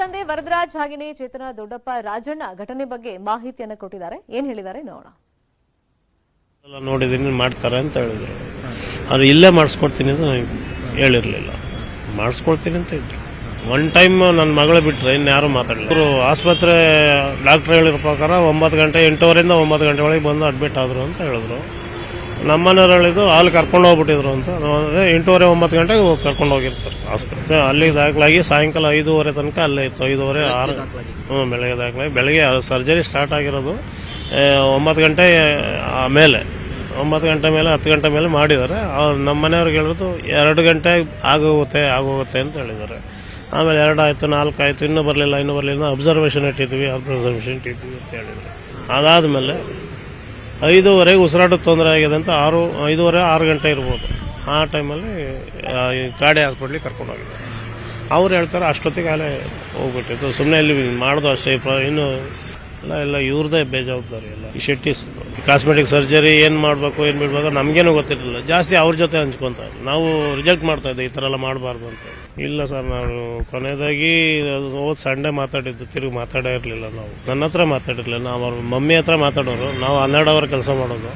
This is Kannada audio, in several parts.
ತಂದೆ ವರದರಾಜ್ ಹಾಗೆಯೇ ಚೇತನ ದೊಡ್ಡಪ್ಪ ರಾಜಣ್ಣ ಘಟನೆ ಬಗ್ಗೆ ಮಾಹಿತಿಯನ್ನು ಕೊಟ್ಟಿದ್ದಾರೆ. ಏನ್ ಹೇಳಿದ್ದಾರೆ ನೋಡೋಣ. ಎಲ್ಲ ಮಾಡ್ತಾರೆ ಅಂತ ಹೇಳಿದ್ರು. ಅದು ಇಲ್ಲೇ ಮಾಡಿಸ್ಕೊಡ್ತೀನಿ ಅಂತ ನನಗೆ ಹೇಳಿರಲಿಲ್ಲ. ಮಾಡಿಸ್ಕೊಡ್ತೀನಿ ಅಂತ ಇದ್ರು. ಒನ್ ಟೈಮ್ ನನ್ನ ಮಗಳು ಬಿಟ್ಟರೆ ಇನ್ಯಾರು ಮಾತಾಡಲಿಲ್ಲ. ಅವರು ಆಸ್ಪತ್ರೆ ಡಾಕ್ಟ್ರ್ ಹೇಳಿರೋ ಪ್ರಕಾರ ಒಂಬತ್ತು ಗಂಟೆ ಎಂಟೂವರೆಯಿಂದ ಒಂಬತ್ತು ಗಂಟೆ ಒಳಗೆ ಬಂದು ಅಡ್ಮಿಟ್ ಆದರು ಅಂತ ಹೇಳಿದ್ರು. ನಮ್ಮನೆಯವ್ರು ಹೇಳಿದ್ದು ಅಲ್ಲಿ ಕರ್ಕೊಂಡು ಹೋಗ್ಬಿಟ್ಟಿದ್ರು ಅಂತ. ಎಂಟೂವರೆ ಒಂಬತ್ತು ಗಂಟೆಗೆ ಹೋಗಿ ಕರ್ಕೊಂಡು ಹೋಗಿರ್ತಾರೆ. ಆಸ್ಪತ್ರೆ ಅಲ್ಲಿ ದಾಖಲಾಗಿ ಸಾಯಂಕಾಲ ಐದೂವರೆ ತನಕ ಅಲ್ಲೇ ಇತ್ತು. ಐದೂವರೆ ಆರು ಹ್ಞೂ ಬೆಳಗ್ಗೆ ದಾಖಲಾಗಿ ಬೆಳಗ್ಗೆ ಸರ್ಜರಿ ಸ್ಟಾರ್ಟ್ ಆಗಿರೋದು ಒಂಬತ್ತು ಗಂಟೆ ಆಮೇಲೆ ಒಂಬತ್ತು ಗಂಟೆ ಮೇಲೆ ಹತ್ತು ಗಂಟೆ ಮೇಲೆ ಮಾಡಿದ್ದಾರೆ. ಅವ್ರು ನಮ್ಮ ಮನೆಯವ್ರಿಗೆ ಹೇಳಿದ್ರು ಎರಡು ಗಂಟೆ ಆಗೋಗುತ್ತೆ ಆಗೋಗುತ್ತೆ ಅಂತ ಹೇಳಿದ್ದಾರೆ. ಆಮೇಲೆ ಎರಡು ಆಯಿತು ನಾಲ್ಕು ಆಯಿತು ಇನ್ನೂ ಬರಲಿಲ್ಲ ಇನ್ನೂ ಬರಲಿಲ್ಲ ಅಬ್ಸರ್ವೇಷನ್ ಇಟ್ಟಿದ್ವಿ ಅಬ್ಸರ್ವೇಷನ್ ಇಟ್ಟಿದ್ವಿ ಅಂತ ಹೇಳಿದ್ರು ಅದಾದಮೇಲೆ ಐದೂವರೆಗೆ ಉಸಿರಾಟದ ತೊಂದರೆ ಆಗಿದೆ ಅಂತ ಆರು, ಐದೂವರೆ, ಆರು ಗಂಟೆ ಇರ್ಬೋದು. ಆ ಟೈಮಲ್ಲಿ ಕಾಡೆ ಹಾಸ್ಪಿಟ್ಲಿಗೆ ಕರ್ಕೊಂಡು ಹೋಗಿದ್ದಾರೆ. ಅವ್ರು ಹೇಳ್ತಾರೆ, ಅಷ್ಟೊತ್ತಿಗೆ ಅಲ್ಲೇ ಹೋಗ್ಬಿಟ್ಟಿತ್ತು ಸುಮ್ಮನೆ ಅಲ್ಲಿ ಮಾಡೋದು ಅಷ್ಟೇ, ಇನ್ನು ಎಲ್ಲ ಎಲ್ಲ ಇವ್ರದೇ ಬೇಜವಾಬ್ದಾರಿ ಎಲ್ಲ. ಈ ಶೆಟ್ಟಿಸ್ ಕಾಸ್ಮೆಟಿಕ್ ಸರ್ಜರಿ ಏನು ಮಾಡಬೇಕು, ಏನು ಬಿಡ್ಬೇಕು ನಮಗೇನು ಗೊತ್ತಿರಲಿಲ್ಲ. ಜಾಸ್ತಿ ಅವ್ರ ಜೊತೆ ಹಂಚ್ಕೊಂತ ನಾವು ರಿಜೆಕ್ಟ್ ಮಾಡ್ತಾ ಇದ್ದೆ, ಈ ಥರ ಎಲ್ಲ ಮಾಡಬಾರ್ದು ಅಂತ. ಇಲ್ಲ ಸರ್ ನಾವು ಕೊನೆಯದಾಗಿ ಹೋದ್ ಸಂಡೇ ಮಾತಾಡಿದ್ದು, ತಿರುಗಿ ಮಾತಾಡೇ ಇರಲಿಲ್ಲ ನಾವು. ನನ್ನ ಹತ್ರ ಮಾತಾಡಿರಲಿಲ್ಲ, ನಾವು ಅವ್ರ ಮಮ್ಮಿ ಹತ್ರ ಮಾತಾಡೋರು. ನಾವು ಹನ್ನೆರಡು ಅವರ್ ಕೆಲಸ ಮಾಡೋದು.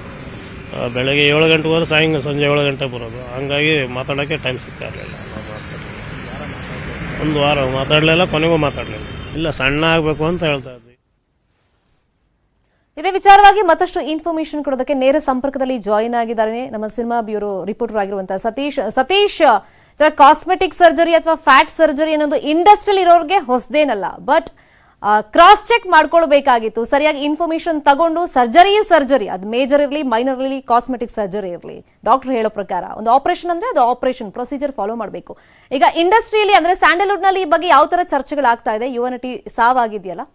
ಬೆಳಗ್ಗೆ ಏಳು ಗಂಟೆವರೆ ಸಾಯಂಕಾಲ ಸಂಜೆ ಏಳು ಗಂಟೆ ಬರೋದು. ಹಂಗಾಗಿ ಮಾತಾಡೋಕ್ಕೆ ಟೈಮ್ ಸಿಗ್ತಾ ಇರಲಿಲ್ಲ. ಒಂದು ವಾರ ಮಾತಾಡಲಿಲ್ಲ, ಕೊನೆಗೂ ಮಾತಾಡಲಿಲ್ಲ. ಇಲ್ಲ, ಸಣ್ಣ ಆಗಬೇಕು ಅಂತ ಹೇಳ್ತಾ ಇದ್ವಿ ಇದೇ ವಿಚಾರವಾಗಿ ಮತ್ತಷ್ಟು ಇನ್ಫಾರ್ಮೇಶನ್ ಕೊಡೋದಕ್ಕೆ ನೇರ ಸಂಪರ್ಕದಲ್ಲಿ ಜಾಯಿನ್ ಆಗಿದ್ದಾರೆ ನಮ್ಮ ಸಿನಿಮಾ ಬ್ಯೂರೋ ರಿಪೋರ್ಟರ್ ಆಗಿರುವಂತಹ ಸತೀಶ್. ಸತೀಶ್ ಕಾಸ್ಮೆಟಿಕ್ ಸರ್ಜರಿ ಅಥವಾ ಫ್ಯಾಟ್ ಸರ್ಜರಿ ಅನ್ನೋದು ಇಂಡಸ್ಟ್ರಿಯಲ್ಲಿ ಇರೋರಿಗೆ ಹೊಸದೇನಲ್ಲ ಬಟ್ ಕ್ರಾಸ್ ಚೆಕ್ ಮಾಡ್ಕೊಳ್ಬೇಕಾಗಿತ್ತು. ಸರಿಯಾಗಿ ಇನ್ಫಾರ್ಮೇಶನ್ ತಗೊಂಡು ಸರ್ಜರಿ ಸರ್ಜರಿ ಅದು ಮೇಜರ್ ಇರಲಿ ಮೈನರ್ ಇರಲಿ ಕಾಸ್ಮೆಟಿಕ್ ಸರ್ಜರಿ ಇರಲಿ. ಡಾಕ್ಟರ್ ಹೇಳೋ ಪ್ರಕಾರ ಒಂದು ಆಪರೇಷನ್ ಅಂದ್ರೆ ಅದು ಆಪರೇಷನ್ ಪ್ರೊಸೀಜರ್ ಫಾಲೋ ಮಾಡಬೇಕು. ಈಗ ಇಂಡಸ್ಟ್ರಿಯಲ್ಲಿ ಅಂದ್ರೆ ಸ್ಯಾಂಡಲ್ವುಡ್ನಲ್ಲಿ ಈ ಬಗ್ಗೆ ಯಾವ ತರ ಚರ್ಚೆಗಳಾಗ್ತಾ ಇದೆ? ಯುವ ನಟಿ ಸಾವಾಗಿದೆಯಲ್ಲ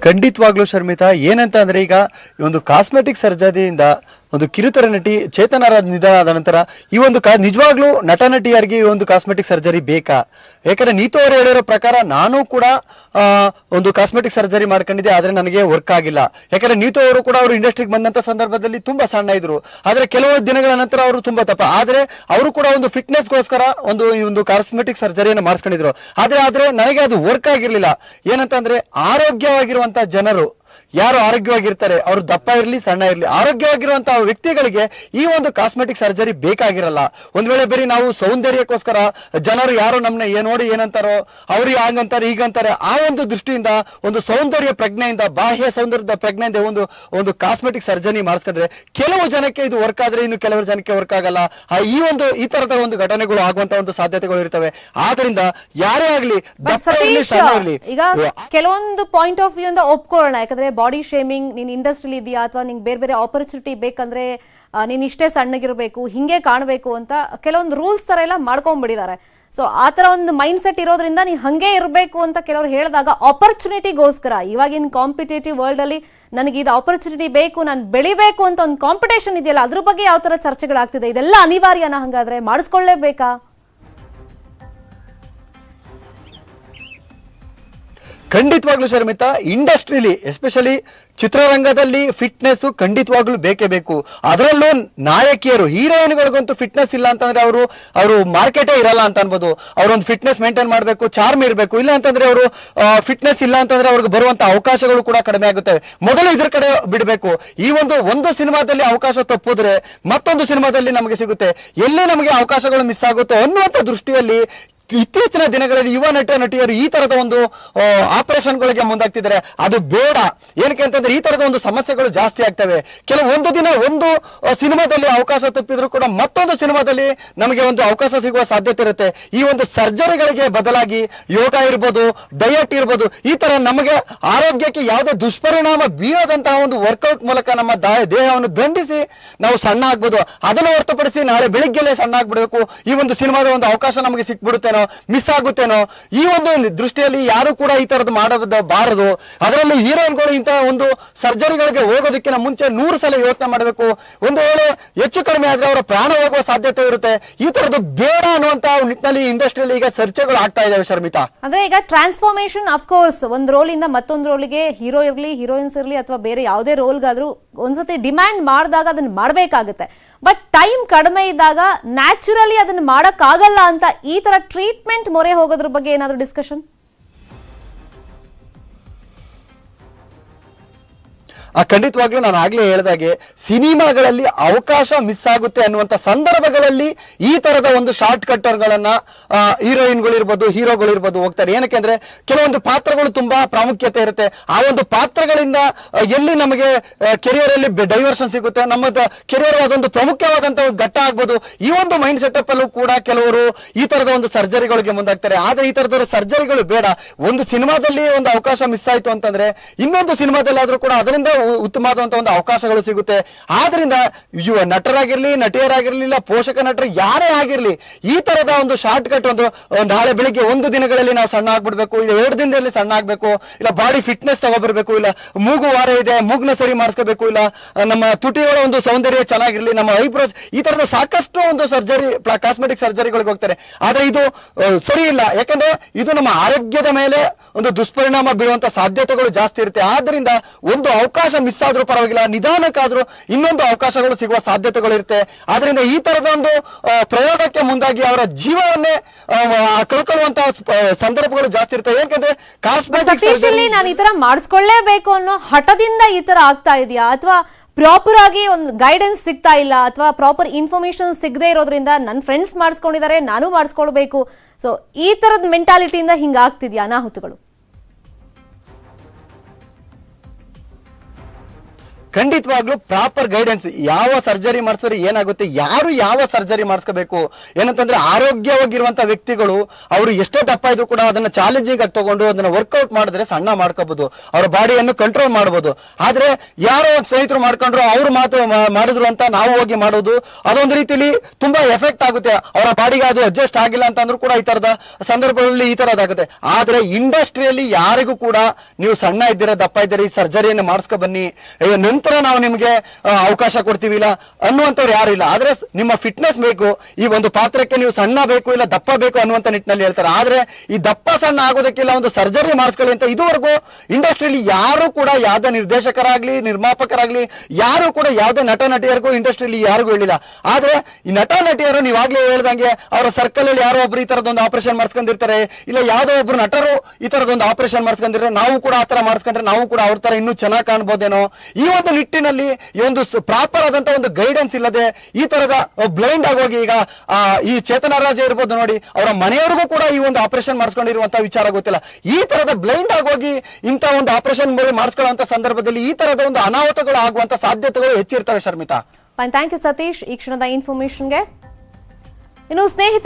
ಖಂಡಿತವಾಗ್ಲೂ ಶರ್ಮಿತಾ ಏನಂತ ಅಂದ್ರೆ ಈಗ ಒಂದು ಕಾಸ್ಮೆಟಿಕ್ ಸರ್ಜರಿಯಿಂದ ಒಂದು ಕಿರುತೆರೆ ನಟಿ ಚೇತನರಾಜ್ ನಿಧನ ಆದ ನಂತರ ಈ ಒಂದು ಕಾ ನಿಜವಾಗ್ಲೂ ನಟ ನಟಿಯರಿಗೆ ಈ ಒಂದು ಕಾಸ್ಮೆಟಿಕ್ ಸರ್ಜರಿ ಬೇಕಾ? ಯಾಕಂದ್ರೆ ನೀತು ಅವರು ಹೇಳಿರೋ ಪ್ರಕಾರ ನಾನು ಕೂಡ ಒಂದು ಕಾಸ್ಮೆಟಿಕ್ ಸರ್ಜರಿ ಮಾಡ್ಕೊಂಡಿದ್ದೆ, ಆದ್ರೆ ನನಗೆ ವರ್ಕ್ ಆಗಿಲ್ಲ. ಯಾಕಂದ್ರೆ ನೀತು ಅವರು ಕೂಡ ಅವರು ಇಂಡಸ್ಟ್ರಿಗೆ ಬಂದಂತ ಸಂದರ್ಭದಲ್ಲಿ ತುಂಬಾ ಸಣ್ಣ ಇದ್ರು. ಆದ್ರೆ ಕೆಲವು ದಿನಗಳ ನಂತರ ಅವರು ತುಂಬಾ ತಪ್ಪ. ಆದ್ರೆ ಅವರು ಕೂಡ ಒಂದು ಫಿಟ್ನೆಸ್ಗೋಸ್ಕರ ಒಂದು, ಈ ಒಂದು ಕಾಸ್ಮೆಟಿಕ್ ಸರ್ಜರಿಯನ್ನು ಮಾಡಿಸ್ಕೊಂಡಿದ್ರು. ಆದ್ರೆ ಆದ್ರೆ ನನಗೆ ಅದು ವರ್ಕ್ ಆಗಿರ್ಲಿಲ್ಲ. ಏನಂತಂದ್ರೆ ಆರೋಗ್ಯವಾಗಿರುವಂತ ಜನರು ಯಾರು ಆರೋಗ್ಯವಾಗಿರ್ತಾರೆ ಅವರು ದಪ್ಪ ಇರಲಿ ಸಣ್ಣ ಇರಲಿ ಆರೋಗ್ಯವಾಗಿರುವಂತಹ ವ್ಯಕ್ತಿಗಳಿಗೆ ಈ ಒಂದು ಕಾಸ್ಮೆಟಿಕ್ ಸರ್ಜರಿ ಬೇಕಾಗಿರಲ್ಲ. ಒಂದ್ ವೇಳೆ ಬರೀ ನಾವು ಸೌಂದರ್ಯಕ್ಕೋಸ್ಕರ ಜನರು ಯಾರು ನಮ್ಮನ್ನ ಏ ನೋಡಿ ಏನಂತಾರೋ ಅವ್ರು ಹಂಗಂತಾರೆ ಹೀಗಂತಾರೆ ಆ ಒಂದು ದೃಷ್ಟಿಯಿಂದ ಒಂದು ಸೌಂದರ್ಯ ಪ್ರಜ್ಞೆಯಿಂದ ಬಾಹ್ಯ ಸೌಂದರ್ಯದ ಪ್ರಜ್ಞೆಯಿಂದ ಒಂದು ಒಂದು ಕಾಸ್ಮೆಟಿಕ್ ಸರ್ಜರಿ ಮಾಡಿಸ್ಕೊಂಡ್ರೆ ಕೆಲವು ಜನಕ್ಕೆ ಇದು ವರ್ಕ್ ಆದ್ರೆ ಇನ್ನು ಕೆಲವರು ಜನಕ್ಕೆ ವರ್ಕ್ ಆಗಲ್ಲ. ಆ ಈ ಒಂದು ಈ ತರದ ಒಂದು ಘಟನೆಗಳು ಆಗುವಂತ ಒಂದು ಸಾಧ್ಯತೆಗಳು ಇರ್ತವೆ. ಆದ್ರಿಂದ ಯಾರೇ ಆಗ್ಲಿ ದಪ್ಪ ಇರ್ಲಿ ಸಣ್ಣ ಇರ್ಲಿ ಈಗ ಕೆಲವೊಂದು ಪಾಯಿಂಟ್ ಆಫ್ ವ್ಯೂ ಇಂದ ಒಪ್ಕೊಳ್ಳೋಣ. ಯಾಕಂದ್ರೆ ಬಾಡಿ ಶೇಮಿಂಗ್, ನೀನ್ ಇಂಡಸ್ಟ್ರಿಲಿ ಇದೆಯಾ ಅಥವಾ ನಿಂಗೆ ಬೇರೆ ಬೇರೆ ಆಪರ್ಚುನಿಟಿ ಬೇಕಂದ್ರೆ ನೀನ್ ಇಷ್ಟೇ ಸಣ್ಣಗಿರಬೇಕು, ಹಿಂಗೆ ಕಾಣಬೇಕು ಅಂತ ಕೆಲವೊಂದು ರೂಲ್ಸ್ ತರ ಎಲ್ಲ ಮಾಡ್ಕೊಂಡ್ಬಿಟ್ಟಿದ್ದಾರೆ ಸೊ ಆ ತರ ಒಂದು ಮೈಂಡ್ ಸೆಟ್ ಇರೋದ್ರಿಂದ ನೀ ಹಂಗೆ ಇರಬೇಕು ಅಂತ ಕೆಲವರು ಹೇಳಿದಾಗ ಆಪರ್ಚುನಿಟಿಗೋಸ್ಕರ ಇವಾಗಿನ ಕಾಂಪಿಟೇಟಿವ್ ವರ್ಲ್ಡ್ ಅಲ್ಲಿ ನನಗೆ ಇದು ಆಪರ್ಚುನಿಟಿ ಬೇಕು, ನಾನು ಬೆಳಿಬೇಕು ಅಂತ ಒಂದು ಕಾಂಪಿಟೇಷನ್ ಇದೆಯಲ್ಲ, ಅದ್ರ ಬಗ್ಗೆ ಯಾವ ತರ ಚರ್ಚೆಗಳಾಗ್ತಿದೆ? ಇದೆಲ್ಲ ಅನಿವಾರ್ಯನ ಹಂಗಾದ್ರೆ ಮಾಡಿಸ್ಕೊಳ್ಳೇಬೇಕಾ? ಖಂಡಿತವಾಗ್ಲೂ ಶರ್ಮಿತಾ ಇಂಡಸ್ಟ್ರಿಲಿ, ಎಸ್ಪೆಷಲಿ ಚಿತ್ರರಂಗದಲ್ಲಿ ಫಿಟ್ನೆಸ್ ಖಂಡಿತವಾಗ್ಲೂ ಬೇಕೇ ಬೇಕು. ಅದರಲ್ಲೂ ನಾಯಕಿಯರು, ಹೀರೋಯಿನ್ಗಳಿಗಂತೂ ಫಿಟ್ನೆಸ್ ಇಲ್ಲ ಅಂತಂದ್ರೆ ಅವರು ಅವರು ಮಾರ್ಕೆಟೇ ಇರಲ್ಲ ಅಂತ ಅನ್ಬೋದು. ಅವರೊಂದು ಫಿಟ್ನೆಸ್ ಮೇಂಟೈನ್ ಮಾಡಬೇಕು, ಚಾರ್ಮ್ ಇರಬೇಕು. ಇಲ್ಲ ಅಂತಂದ್ರೆ ಅವರು ಫಿಟ್ನೆಸ್ ಇಲ್ಲ ಅಂತಂದ್ರೆ ಅವ್ರಿಗೆ ಬರುವಂತ ಅವಕಾಶಗಳು ಕೂಡ ಕಡಿಮೆ ಆಗುತ್ತೆ. ಮೊದಲು ಇದ್ರ ಕಡೆ ಬಿಡಬೇಕು. ಈ ಒಂದು ಒಂದು ಸಿನಿಮಾದಲ್ಲಿ ಅವಕಾಶ ತಪ್ಪಿದ್ರೆ ಮತ್ತೊಂದು ಸಿನಿಮಾದಲ್ಲಿ ನಮಗೆ ಸಿಗುತ್ತೆ. ಎಲ್ಲಿ ನಮಗೆ ಅವಕಾಶಗಳು ಮಿಸ್ ಆಗುತ್ತೋ ಅನ್ನುವಂಥ ದೃಷ್ಟಿಯಲ್ಲಿ ಇತ್ತೀಚಿನ ದಿನಗಳಲ್ಲಿ ಯುವ ನಟ ನಟಿಯರು ಈ ತರದ ಒಂದು ಆಪರೇಷನ್ಗಳಿಗೆ ಮುಂದಾಗ್ತಿದ್ದಾರೆ. ಅದು ಬೇಡ. ಏನಕ್ಕೆ ಅಂತಂದ್ರೆ ಈ ತರದ ಒಂದು ಸಮಸ್ಯೆಗಳು ಜಾಸ್ತಿ ಆಗ್ತವೆ. ಕೆಲವು ಒಂದು ದಿನ ಒಂದು ಸಿನಿಮಾದಲ್ಲಿ ಅವಕಾಶ ತಪ್ಪಿದ್ರು ಕೂಡ ಮತ್ತೊಂದು ಸಿನಿಮಾದಲ್ಲಿ ನಮಗೆ ಒಂದು ಅವಕಾಶ ಸಿಗುವ ಸಾಧ್ಯತೆ ಇರುತ್ತೆ. ಈ ಒಂದು ಸರ್ಜರಿಗಳಿಗೆ ಬದಲಾಗಿ ಯೋಗ ಇರ್ಬೋದು, ಡಯಟ್ ಇರ್ಬೋದು, ಈ ತರ ನಮಗೆ ಆರೋಗ್ಯಕ್ಕೆ ಯಾವುದೇ ದುಷ್ಪರಿಣಾಮ ಬೀಳದಂತಹ ಒಂದು ವರ್ಕೌಟ್ ಮೂಲಕ ನಮ್ಮ ದೇಹವನ್ನು ದಂಡಿಸಿ ನಾವು ಸಣ್ಣ ಆಗ್ಬೋದು. ಅದನ್ನು ಹೊರತುಪಡಿಸಿ ನಾಳೆ ಬೆಳಿಗ್ಗೆಲೆ ಸಣ್ಣ ಆಗ್ಬಿಡ್ಬೇಕು. ಈ ಒಂದು ಸಿನಿಮಾದ ಒಂದು ಅವಕಾಶ ನಮಗೆ ಸಿಕ್ಬಿಡುತ್ತೇನೋ ಮಿಸ್ ಆಗುತ್ತೇನೋ, ಈ ಒಂದು ದೃಷ್ಟಿಯಲ್ಲಿ ಯಾರು ಕೂಡ ಈ ತರದ್ದು ಮಾಡಬಾರದು ಅದರಲ್ಲೂ ಹೀರೋಯಿನ್ಗಳು ಇಂತಹ ಒಂದು ಸರ್ಜರಿಗಳಿಗೆ ಹೋಗೋದಕ್ಕಿಂತ ಮುಂಚೆ ನೂರು ಸಲ ಯೋಚನೆ ಮಾಡಬೇಕು. ಒಂದು ವೇಳೆ ಹೆಚ್ಚು ಕಡಿಮೆ ಆದ್ರೆ ಅವರ ಪ್ರಾಣ ಹೋಗುವ ಸಾಧ್ಯತೆ ಇರುತ್ತೆ. ಈ ತರದ್ದು ಬೇಡ ಅನ್ನುವಂತ ನಿಟ್ಟಿನಲ್ಲಿ ಇಂಡಸ್ಟ್ರಿಯಲ್ಲಿ ಈಗ ಸರ್ಚೆಗಳು ಆಗ್ತಾ ಇದಾವೆ ಶರ್ಮಿತಾ. ಅಂದ್ರೆ ಈಗ ಟ್ರಾನ್ಸ್ಫಾರ್ಮೇಶನ್ ಕೋರ್ಸ್ ಒಂದ್ ರೋಲ್ ಇಂದ ಮತ್ತೊಂದು ರೋಲ್ಗೆ ಹೀರೋ ಇರ್ಲಿ ಹೀರೋಯಿನ್ಸ್ ಇರ್ಲಿ ಅಥವಾ ಬೇರೆ ಯಾವುದೇ ರೋಲ್ಗಾದ್ರೂ ಒಂದ್ಸತಿ ಡಿಮ್ಯಾಂಡ್ ಮಾಡಿದಾಗ ಅದನ್ನ ಮಾಡಬೇಕಾಗುತ್ತೆ. ಬಟ್ ಟೈಮ್ ಕಡಿಮೆ ಇದ್ದಾಗ ನ್ಯಾಚುರಲಿ ಅದನ್ನ ಮಾಡೋಕ್ಕಾಗಲ್ಲ ಅಂತ ಈ ತರ ಟ್ರೀಟ್ಮೆಂಟ್ ಮೊರೆ ಹೋಗೋದ್ರ ಬಗ್ಗೆ ಏನಾದರೂ ಡಿಸ್ಕಷನ್ ಖಂಡಿತವಾಗ್ಲೂ ನಾನು ಆಗ್ಲೇ ಹೇಳಿದಾಗೆ ಸಿನಿಮಾಗಳಲ್ಲಿ ಅವಕಾಶ ಮಿಸ್ ಆಗುತ್ತೆ ಅನ್ನುವಂತ ಸಂದರ್ಭಗಳಲ್ಲಿ ಈ ತರದ ಒಂದು ಶಾರ್ಟ್ ಕಟ್ಟರ್ಗಳನ್ನ ಹೀರೋಯಿನ್ಗಳು ಇರ್ಬೋದು ಹೀರೋಗಳು ಇರ್ಬೋದು ಹೋಗ್ತಾರೆ. ಏನಕ್ಕೆ ಅಂದ್ರೆ ಕೆಲವೊಂದು ಪಾತ್ರಗಳು ತುಂಬಾ ಪ್ರಾಮುಖ್ಯತೆ ಇರುತ್ತೆ. ಆ ಒಂದು ಪಾತ್ರಗಳಿಂದ ಎಲ್ಲಿ ನಮಗೆ ಕೆರಿಯರ್ ಅಲ್ಲಿ ಡೈವರ್ಷನ್ ಸಿಗುತ್ತೆ ನಮ್ಮ ಕೆರಿಯರ್ ಅದೊಂದು ಪ್ರಮುಖವಾದಂತ ಒಂದು ಘಟ್ಟ ಆಗ್ಬೋದು. ಈ ಒಂದು ಮೈಂಡ್ ಸೆಟಪ್ ಅಲ್ಲೂ ಕೂಡ ಕೆಲವರು ಈ ತರದ ಒಂದು ಸರ್ಜರಿಗಳಿಗೆ ಮುಂದಾಗ್ತಾರೆ. ಆದ್ರೆ ಈ ತರದ ಸರ್ಜರಿಗಳು ಬೇಡ. ಒಂದು ಸಿನಿಮಾದಲ್ಲಿ ಒಂದು ಅವಕಾಶ ಮಿಸ್ ಆಯ್ತು ಅಂತಂದ್ರೆ ಇನ್ನೊಂದು ಸಿನಿಮಾದಲ್ಲಿ ಆದ್ರೂ ಕೂಡ ಅದರಿಂದ ಉ- ಉತ್ತಮವಾದಂತ ಒಂದು ಅವಕಾಶಗಳು ಸಿಗುತ್ತೆ. ಆದ್ರಿಂದ ಯುವ ನಟರಾಗಿರ್ಲಿ ನಟಿಯರಾಗಿರ್ಲಿಲ್ಲ ಪೋಷಕ ನಟರು ಯಾರೇ ಆಗಿರ್ಲಿ, ಈ ತರದ ಒಂದು ಶಾರ್ಟ್ ಕಟ್ ಒಂದು ನಾಳೆ ಬೆಳಿಗ್ಗೆ ಒಂದು ದಿನಗಳಲ್ಲಿ ನಾವು ಸಣ್ಣ ಆಗ್ಬಿಡ್ಬೇಕು, ಇಲ್ಲ ಎರಡು ದಿನದಲ್ಲಿ ಸಣ್ಣ ಆಗ್ಬೇಕು, ಇಲ್ಲ ಬಾಡಿ ಫಿಟ್ನೆಸ್ ತಗೋಬರ್ಬೇಕು, ಇಲ್ಲ ಮೂಗು ವಾರ ಇದೆ, ಮೂಗ್ನ ಸರಿ ಮಾಡಿಸ್ಕೋಬೇಕು, ಇಲ್ಲ ನಮ್ಮ ತುಟಿಗಳ ಒಂದು ಸೌಂದರ್ಯ ಚೆನ್ನಾಗಿರ್ಲಿ, ನಮ್ಮ ಐಬ್ರೋಸ್, ಈ ತರದ ಸಾಕಷ್ಟು ಒಂದು ಸರ್ಜರಿ ಕಾಸ್ಮೆಟಿಕ್ ಸರ್ಜರಿಗಳಿಗೆ ಹೋಗ್ತಾರೆ. ಆದ್ರೆ ಇದು ಸರಿ ಇಲ್ಲ. ಯಾಕಂದ್ರೆ ಇದು ನಮ್ಮ ಆರೋಗ್ಯದ ಮೇಲೆ ಒಂದು ದುಷ್ಪರಿಣಾಮ ಬೀಳುವಂತ ಸಾಧ್ಯತೆಗಳು ಜಾಸ್ತಿ ಇರುತ್ತೆ. ಆದ್ರಿಂದ ಒಂದು ಅವಕಾಶ ಮಿಸ್ ಆದ್ರೂ ಪರವಾಗಿಲ್ಲ ನಿಧಾನಕ್ಕಾದ್ರೂ ಇನ್ನೊಂದು ಅವಕಾಶಗಳು ಸಿಗುವ ಸಾಧ್ಯತೆಗಳು ಇರುತ್ತೆ ಆದ್ರಿಂದ ಈ ತರದ ಒಂದು ಪ್ರಯೋಗಕ್ಕೆ ಮುಂದಾಗಿ ಅವರ ಜೀವವನ್ನೇ ಕಳ್ಕೊಳ್ಳುವಂತಹ ಸಂದರ್ಭಗಳು ಜಾಸ್ತಿ ಇರುತ್ತೆ. ಯಾಕಂದ್ರೆ ಕಾಸ್ಮೆಟಿಕ್ ಸತೀಶ್ ಇಲ್ಲಿ ನಾನು ಈ ತರ ಮಾಡಿಸ್ಕೊಳ್ಳೇಬೇಕು ಅನ್ನೋ ಹಠದಿಂದ ಈ ತರ ಆಗ್ತಾ ಇದೆಯಾ? ಅಥವಾ ಪ್ರಾಪರ್ ಆಗಿ ಒಂದು ಗೈಡೆನ್ಸ್ ಸಿಗ್ತಾ ಇಲ್ಲ? ಅಥವಾ ಪ್ರಾಪರ್ ಇನ್ಫಾರ್ಮೇಶನ್ ಸಿಗದೆ ಇರೋದ್ರಿಂದ ನನ್ನ ಫ್ರೆಂಡ್ಸ್ ಮಾಡಿಸ್ಕೊಂಡಿದ್ದಾರೆ ನಾನು ಮಾಡಿಸ್ಕೊಳ್ಬೇಕು? ಸೊ ಈ ತರದ ಮೆಂಟಾಲಿಟಿಯಿಂದ ಹಿಂಗಾಗ್ತಿದ್ಯಾ ಅನಾಹುತಗಳು? ಖಂಡಿತವಾಗ್ಲೂ ಪ್ರಾಪರ್ ಗೈಡೆನ್ಸ್ ಯಾವ ಸರ್ಜರಿ ಮಾಡಿಸೋರು ಏನಾಗುತ್ತೆ? ಯಾರು ಯಾವ ಸರ್ಜರಿ ಮಾಡಿಸ್ಕೋಬೇಕು? ಏನಂತಂದ್ರೆ ಆರೋಗ್ಯವಾಗಿರುವಂತ ವ್ಯಕ್ತಿಗಳು ಅವರು ಎಷ್ಟೇ ದಪ್ಪ ಇದ್ರು ಕೂಡ ಅದನ್ನ ಚಾಲೆಂಜಿಂಗ್ ಆಗಿ ತಗೊಂಡು ಅದನ್ನ ವರ್ಕೌಟ್ ಮಾಡಿದ್ರೆ ಸಣ್ಣ ಮಾಡ್ಕೋಬಹುದು ಅವರ ಬಾಡಿಯನ್ನು ಕಂಟ್ರೋಲ್ ಮಾಡಬಹುದು ಆದ್ರೆ ಯಾರೋ ಒಂದ್ ಸ್ನೇಹಿತರು ಮಾಡ್ಕೊಂಡ್ರು ಅವ್ರು ಮಾತು ಮಾಡಿದ್ರು ಅಂತ ನಾವು ಹೋಗಿ ಮಾಡೋದು ಅದೊಂದು ರೀತಿಲಿ ತುಂಬಾ ಎಫೆಕ್ಟ್ ಆಗುತ್ತೆ. ಅವರ ಬಾಡಿಗೆ ಅದು ಅಡ್ಜಸ್ಟ್ ಆಗಿಲ್ಲ ಅಂತ ಕೂಡ ಈ ತರದ ಸಂದರ್ಭಗಳಲ್ಲಿ ಈ ತರದಾಗುತ್ತೆ. ಆದ್ರೆ ಇಂಡಸ್ಟ್ರಿಯಲ್ಲಿ ಯಾರಿಗೂ ಕೂಡ ನೀವು ಸಣ್ಣ ಇದ್ದೀರಾ ದಪ್ಪ ಇದ್ದೀರಾ ಈ ಸರ್ಜರಿಯನ್ನು ಮಾಡಿಸ್ಕೊ ಬನ್ನಿ. ಏ, ನಂತರ ನಾವು ನಿಮಗೆ ಅವಕಾಶ ಕೊಡ್ತೀವಿ ಇಲ್ಲ ಅನ್ನುವಂಥವ್ರು ಯಾರು ಇಲ್ಲ. ಆದ್ರೆ ನಿಮ್ಮ ಫಿಟ್ನೆಸ್ ಬೇಕು, ಈ ಒಂದು ಪಾತ್ರಕ್ಕೆ ನೀವು ಸಣ್ಣ ಬೇಕು ಇಲ್ಲ ದಪ್ಪ ಬೇಕು ಅನ್ನುವಂತ ನಿಟ್ಟಿನಲ್ಲಿ ಹೇಳ್ತಾರೆ. ಆದ್ರೆ ಈ ದಪ್ಪ ಸಣ್ಣ ಆಗೋದಕ್ಕಿಲ್ಲ ಒಂದು ಸರ್ಜರಿ ಮಾಡಿಸ್ಕೊಳ್ಳಿ ಅಂತ ಇದುವರೆಗೂ ಇಂಡಸ್ಟ್ರಿಯಲ್ಲಿ ಯಾರು ಕೂಡ ಯಾವ್ದೇ ನಿರ್ದೇಶಕರಾಗ್ಲಿ, ನಿರ್ಮಾಪಕರಾಗ್ಲಿ, ಯಾರು ಕೂಡ ಯಾವುದೇ ನಟ ನಟಿಯರಿಗೂ ಇಂಡಸ್ಟ್ರಿಯಲ್ಲಿ ಯಾರಿಗೂ ಹೇಳಿಲ್ಲ. ಆದ್ರೆ ಈ ನಟ ನಟಿಯರು ನೀವಾಗ್ಲೇ ಹೇಳ್ದಂಗೆ ಅವರ ಸರ್ಕಲ್ ಅಲ್ಲಿ ಯಾರೋ ಒಬ್ರು ಈ ತರದೊಂದು ಆಪರೇಷನ್ ಮಾಡ್ಸ್ಕೊಂಡಿರ್ತಾರೆ, ಇಲ್ಲ ಯಾವುದೋ ಒಬ್ರು ನಟರು ಈ ತರದೊಂದು ಆಪರೇಷನ್ ಮಾಡಿಸ್ಕೊಂಡಿರ್ತಾರೆ, ನಾವು ಕೂಡ ಆ ತರ ಮಾಡಿಸ್ಕೊಂಡ್ರೆ ನಾವು ಕೂಡ ಅವ್ರ ತರ ಇನ್ನೂ ಚೆನ್ನಾಗಿ ಕಾಣ್ಬೋದೇನೋ. ಈ ಒಂದು ನಿಟ್ಟಿನಲ್ಲಿ ಈ ಒಂದು ಪ್ರಾಪರ್ ಆದಂತ ಒಂದು ಗೈಡೆನ್ಸ್ ಇಲ್ಲದೆ ಈ ತರದ ಬ್ಲೈಂಡ್ ಆಗೋಗಿ ಈಗ ಈ ಚೇತನ ರಾಜ ಇರ್ಬೋದು ನೋಡಿ, ಅವರ ಮನೆಯವರಿಗೂ ಕೂಡ ಈ ಒಂದು ಆಪರೇಷನ್ ಮಾಡಿಸ್ಕೊಂಡಿರುವಂತಹ ವಿಚಾರ ಗೊತ್ತಿಲ್ಲ. ಈ ತರದ ಬ್ಲೈಂಡ್ ಆಗೋಗಿ ಇಂಥ ಒಂದು ಆಪರೇಷನ್ ಮಾಡಿಸ್ಕೊಳ್ಳುವಂತ ಸಂದರ್ಭದಲ್ಲಿ ಈ ತರದ ಒಂದು ಅನಾಹುತಗಳು ಆಗುವಂತ ಸಾಧ್ಯತೆಗಳು ಹೆಚ್ಚಿರ್ತವೆ ಶರ್ಮಿತಾ. ಥ್ಯಾಂಕ್ ಯು ಸತೀಶ್ ಈ ಕ್ಷಣದ ಇನ್ಫಾರ್ಮೇಶನ್ಗೆ ಇನ್ನು ಸ್ನೇಹಿತ